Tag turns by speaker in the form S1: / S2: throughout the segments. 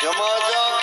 S1: જમા જા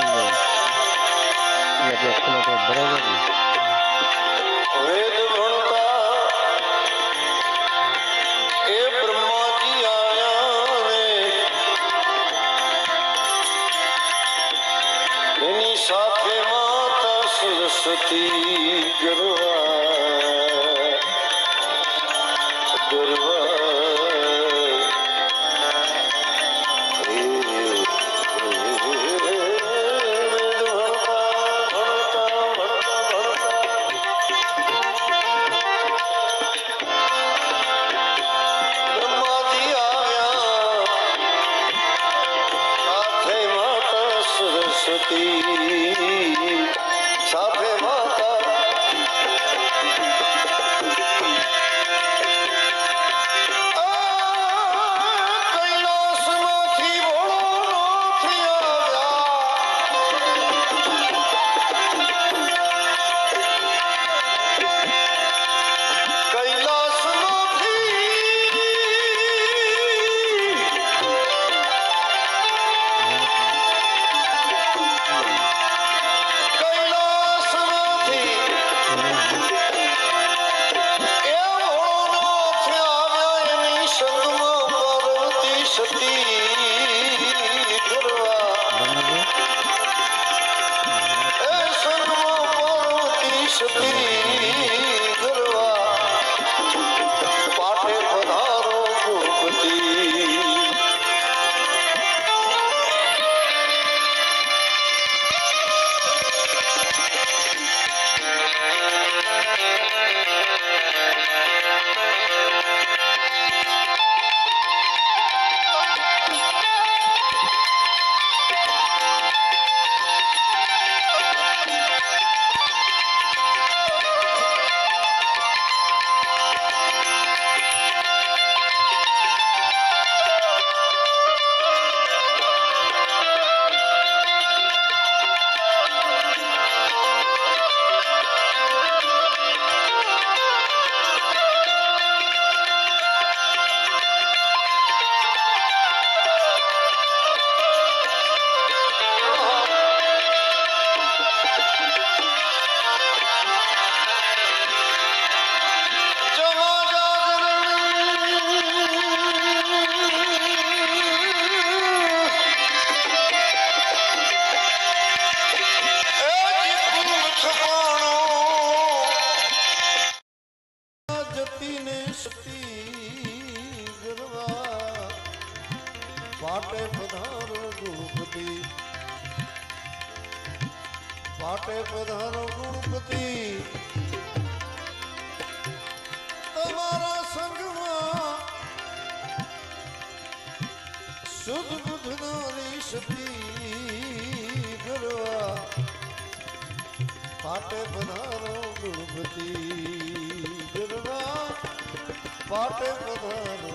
S1: સમજાવું એટલે ખુલ્લો તો બરોબર વેદ ભણતા એ બ્રહ્માજી આયા ને સાથે માતા સરસ્વતી ગરવા પાટે પધારો ગુણપતિ ગરવા પાટે પધારો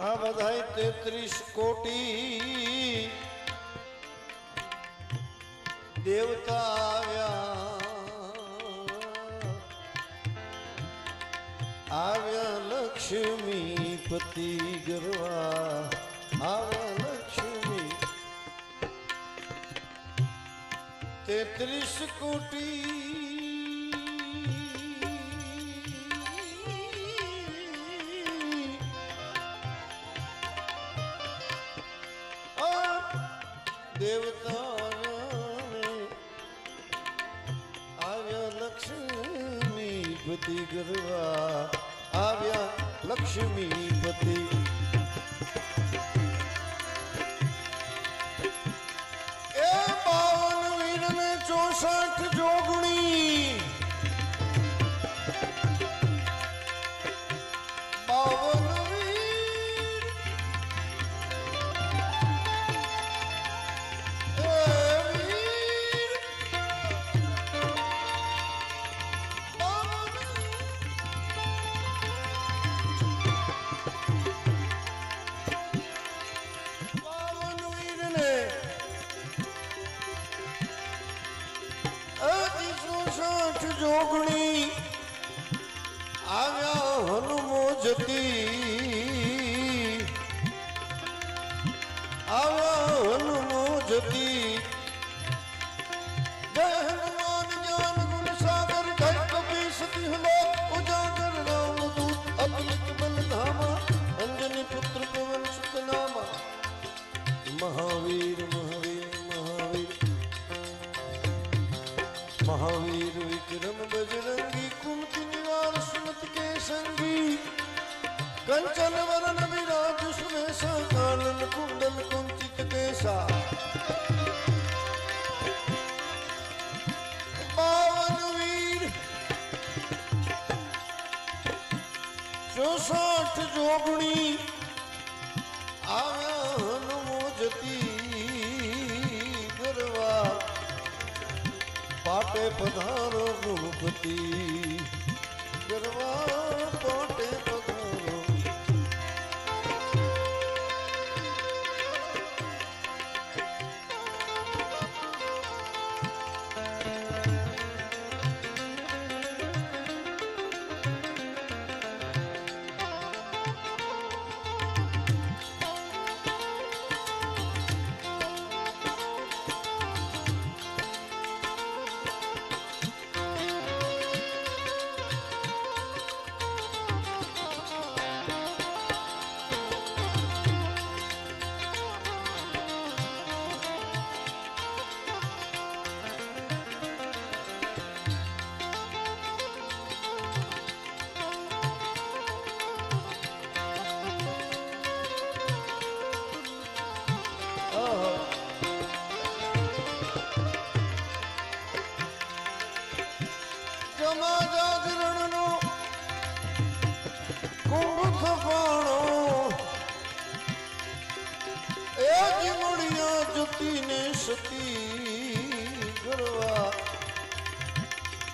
S1: આ બધાય તેત્રીસ કોટી દેવતા આવ્યા આવ્યા લક્ષ્મી પતિ ગરવા આવ્યા લક્ષ્મી તેત્રીસ કોટી લક્ષ્મીપતિ ગરવા આવ્યા લક્ષ્મીપતિ આવ્યા હનુમો જતી જય હનુમાન જ્ઞાન ગુણ સાગર જય કપી સતી હલો ઉજાગર રામ દૂત અતુલિત બલ ધામા અંજની પુત્ર પવન સુત નામા મહાવીર મહાવીર મહાવીર મહાવીર વિક્રમ બજરંગી કુમતિ નિવાર સુમત કે સંગી કંચન પૈસા બાવન વીર ચોસઠ જોગણી આવ્યા હનુમોજતી કરવા પાટે પધારો ગુણપતિ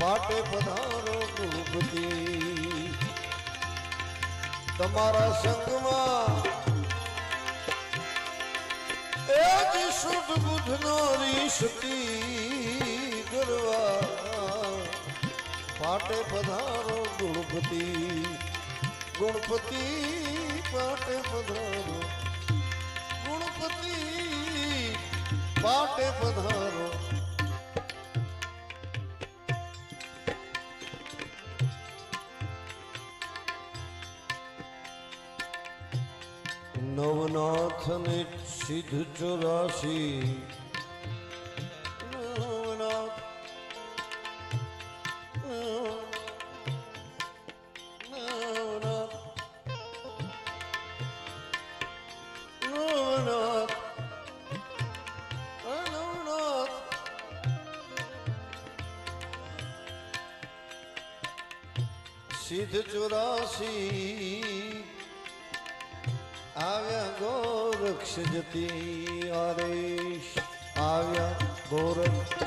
S1: પાટે પધારો ગુરુપતિ તમારા સંગમાં એ જ શુદ્ધ બુદ્ધનો રીસતી ગરવા. પાટે પધારો ગુણપતિ ગુણપતિ પાટે પધારો. ગુણપતિ પાટે પધારો. નવનાથ ને સિદ્ધ નવનાથ સિદ્ધ ચોરાશી આવ્યા ગોરક્ષ જતી આરેશ આવ્યા ગોરક્ષ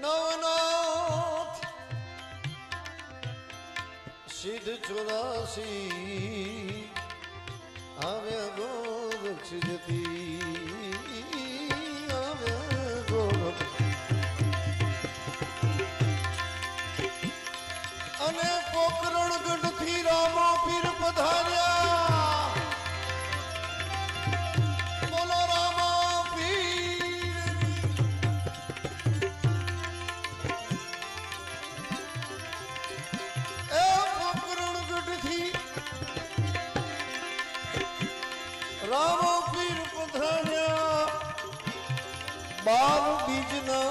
S1: નવનાથ. સિદ્ધ ચોરાસી. આવ્યા ગોરક્ષ જતી ગઢથી રામો પીર પધાર્યા. બોલો રામા પીર. એ પોકરણ ગઢથી. રામો પીર પધાર્યા. બાર બીજના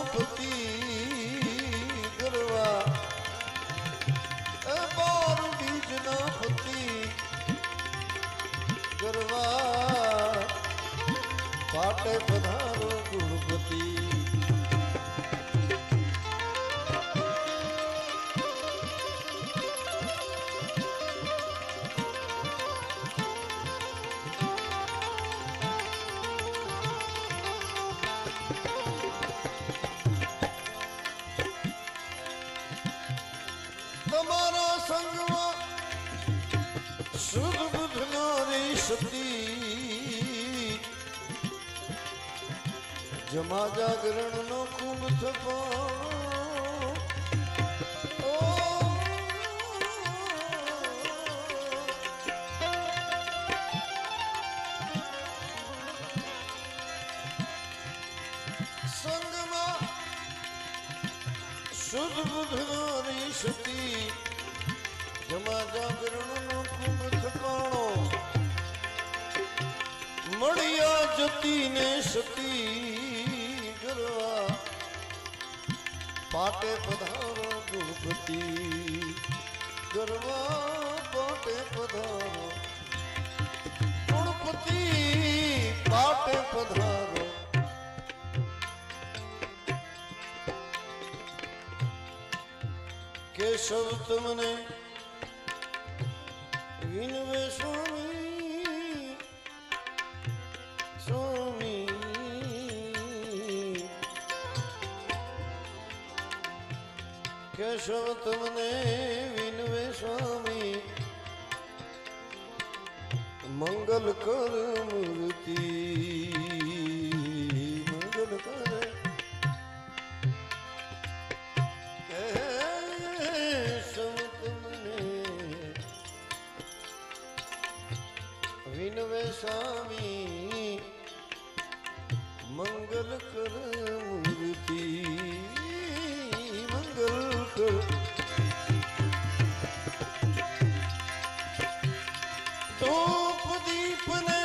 S1: પાટે પધારો શુદ્ધ બુદ્ધ નારી સતી જમા જાગરણ નો કુંભ થપાણો મળ્યા જતી ને સતી ગરવા. પાટે પધારો ગુણપતિ ગરવા. પાટે પધારો. ગુણપતિ પાટે પધારો. કેશવ તમને વિનવે સ્વામી સ્વામી. કેશવ તમને વિનવે સ્વામી. મંગલ કર વિનવે સ્વામી મંગલ કર મૂર્તિ મંગલ કર. ધૂપ દીપ ને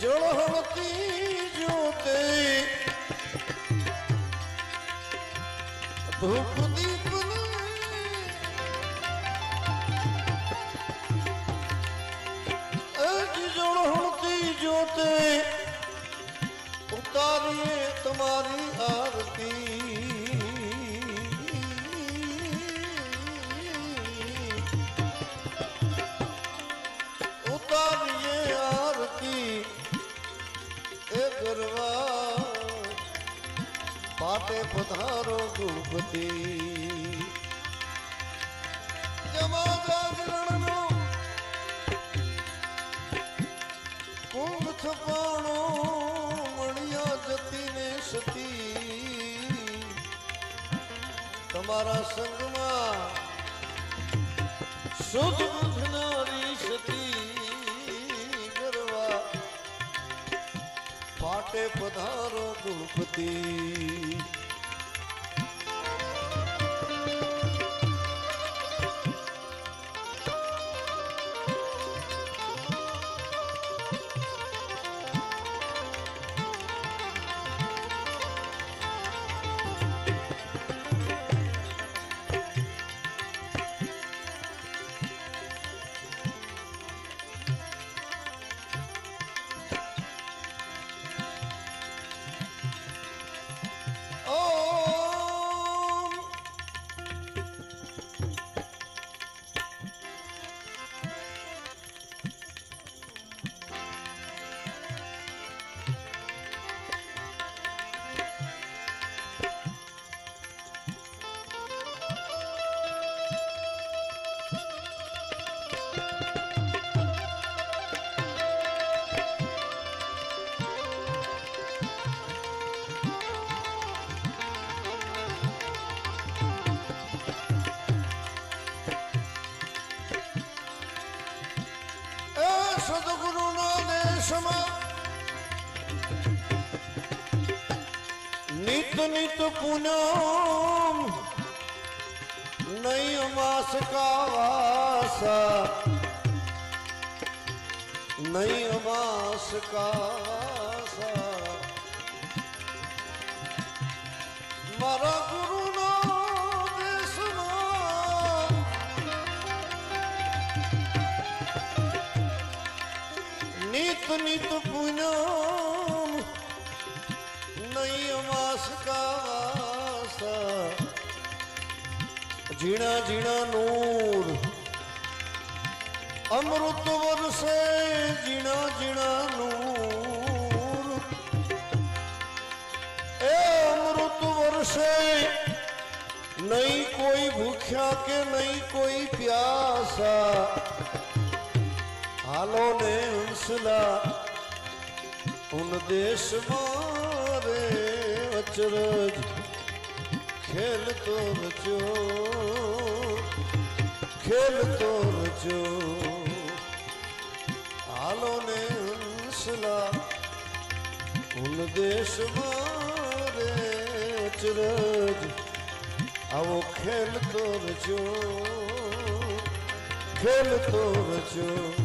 S1: જળહળતી જ્યોતે ધૂપ દીપ જળહળતી જ્યોતે ઉતારીએ તમારી આરતી ઉતારીએ આરતી એ કરવા પાટે પધારો તમારા સંગમાં શુદ્ધ બુધનારી સતી ગરવા. પાટે પધારો ગુણપતિ. नित पुनम नहीं मास का वासा नहीं मास का वासा। मरा गुरु नित नित पुनम ઝીણા ઝીણા નૂર અમૃત વર્ષે ઝીણા ઝીણા નૂર એ અમૃત વર્ષે નહીં કોઈ ભૂખ્યા કે નહીં કોઈ પ્યાસા હાલો ને હંસલા ઉન દેશ મારે અચરજ ખેલ રજો ખેલતો રજો હાલો ને હંસલા ઉન દેશ મારે અચરજ આવો ખેલતો રજો ખેલતો ખેલ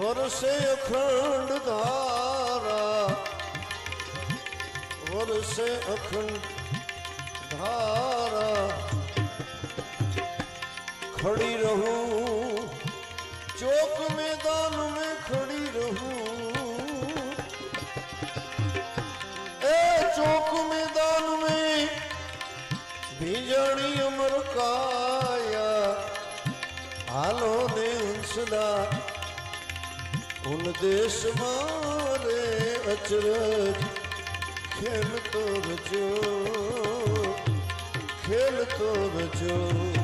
S1: વરસે અખંડ ધારા, વરસે અખંડ ધારા. ખડી રહું, ચોક મેદાન મેં ખડી રહું. એ ચોક મેદાન મેં ભીજણી અમર કાયા. હાલો ને ઉન દેશ મારે અચરજ ખેલ તો રજો ખેલ તો રજો